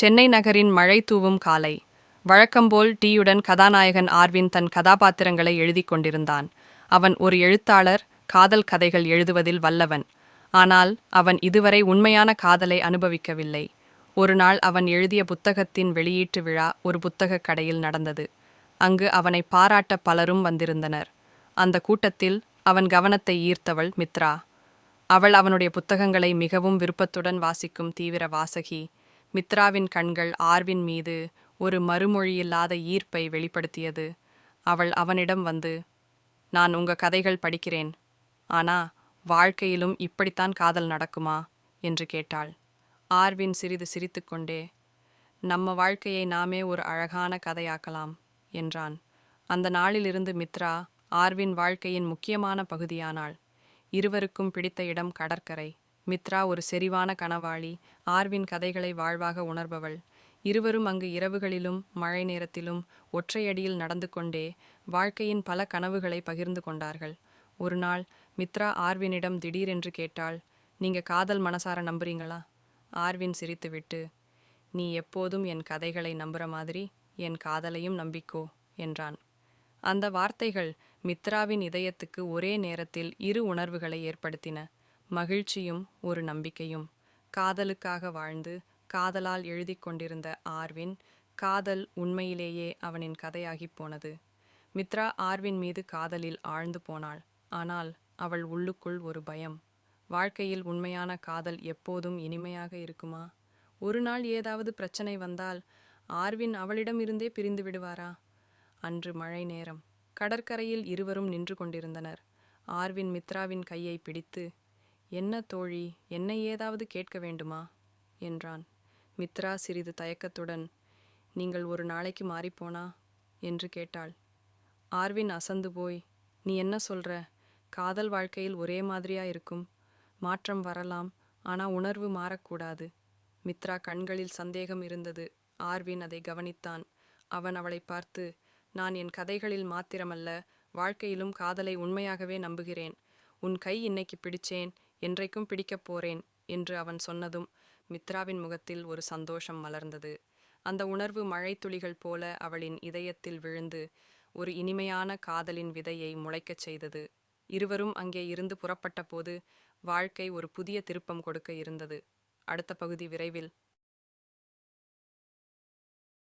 சென்னை நகரின் மழை தூவும் காலை. வழக்கம்போல் டீயுடன் கதாநாயகன் ஆர்வின் தன் கதாபாத்திரங்களை எழுதிக் கொண்டிருந்தான். அவன் ஒரு எழுத்தாளர் காதல் கதைகள் எழுதுவதில் வல்லவன். ஆனால் அவன் இதுவரை உண்மையான காதலை அனுபவிக்கவில்லை. ஒரு நாள் அவன் எழுதிய புத்தகத்தின் வெளியீட்டு விழா ஒரு புத்தகக் கடையில் நடந்தது. அங்கு அவனை பாராட்ட பலரும் வந்திருந்தனர். அந்த கூட்டத்தில் அவன் கவனத்தை ஈர்த்தவள் மித்ரா. அவள் அவனுடைய புத்தகங்களை மிகவும் விருப்பத்துடன் வாசிக்கும் தீவிர வாசகி. மித்ராவின் கண்கள் ஆர்வின் மீது ஒரு மறுமொழியில்லாத ஈர்ப்பை வெளிப்படுத்தியது. அவள் அவனிடம் வந்து நான் உங்க கதைகள் படிக்கிறேன். ஆனா வாழ்க்கையிலும் இப்படித்தான் காதல் நடக்குமா? என்று கேட்டாள். ஆர்வின் சிறிது சிரித்துக்கொண்டே நம்ம வாழ்க்கையை நாமே ஒரு அழகான கதையாக்கலாம் என்றான். அந்த நாளிலிருந்து மித்ரா ஆர்வின் வாழ்க்கையின் முக்கியமான பகுதியானாள். இருவருக்கும் பிடித்த இடம் கடற்கரை. மித்ரா ஒரு செறிவான கனவாளி ஆர்வின் கதைகளை வாழ்வாக உணர்பவள். இருவரும் அங்கு இரவுகளிலும் மழை நேரத்திலும் ஒற்றையடியில் நடந்து கொண்டே வாழ்க்கையின் பல கனவுகளை பகிர்ந்து கொண்டார்கள். ஒரு நாள் மித்ரா ஆர்வினிடம் திடீரென்று கேட்டாள் நீங்க காதல் மனசார நம்புறீங்களா? ஆர்வின் சிரித்துவிட்டு நீ எப்போதும் என் கதைகளை நம்புற மாதிரி என் காதலையும் நம்பிக்கோ என்றான். அந்த வார்த்தைகள் மித்ராவின் இதயத்துக்கு ஒரே நேரத்தில் இரு உணர்வுகளை ஏற்படுத்தின. மகிழ்ச்சியும் ஒரு நம்பிக்கையும். காதலுக்காக வாழ்ந்து காதலால் எழுதி கொண்டிருந்த ஆர்வின் காதல் உண்மையிலேயே அவனின் கதையாகிப் போனது. மித்ரா ஆர்வின் மீது காதலில் ஆழ்ந்து போனாள். ஆனால் அவள் உள்ளுக்குள் ஒரு பயம். வாழ்க்கையில் உண்மையான காதல் எப்போதும் இனிமையாக இருக்குமா? ஒரு நாள் ஏதாவது பிரச்சனை வந்தால் ஆர்வின் அவளிடமிருந்தே பிரிந்து விடுவாரா? அன்று மழை நேரம். கடற்கரையில் இருவரும் நின்று கொண்டிருந்தனர். ஆர்வின் மித்ராவின் கையை பிடித்து என்ன தோழி என்னை ஏதாவது கேட்க வேண்டுமா? என்றான். மித்ரா சிறிது தயக்கத்துடன் நீங்கள் ஒரு நாளைக்கு மாறிப்போனா? என்று கேட்டாள். ஆர்வின் அசந்து போய் நீ என்ன சொல்ற? காதல் வாழ்க்கையில் ஒரே மாதிரியா இருக்கும்? மாற்றம் வரலாம் ஆனா உணர்வு மாறக்கூடாது. மித்ரா கண்களில் சந்தேகம் இருந்தது. ஆர்வின் அதை கவனித்தான். அவன் அவளை பார்த்து நான் என் கதைகளில் மாத்திரமல்ல வாழ்க்கையிலும் காதலை உண்மையாகவே நம்புகிறேன். உன் கை இன்னைக்கு பிடிச்சேன் என்றைக்கும் பிடிக்கப் போறேன் என்று அவன் சொன்னதும் மித்ராவின் முகத்தில் ஒரு சந்தோஷம் மலர்ந்தது. அந்த உணர்வு மழைத்துளிகள் போல அவளின் இதயத்தில் விழுந்து ஒரு இனிமையான காதலின் விதையை முளைக்கச் செய்தது. இருவரும் அங்கே இருந்து புறப்பட்ட போது வாழ்க்கை ஒரு புதிய திருப்பம் கொடுக்க இருந்தது. அடுத்த பகுதி விரைவில்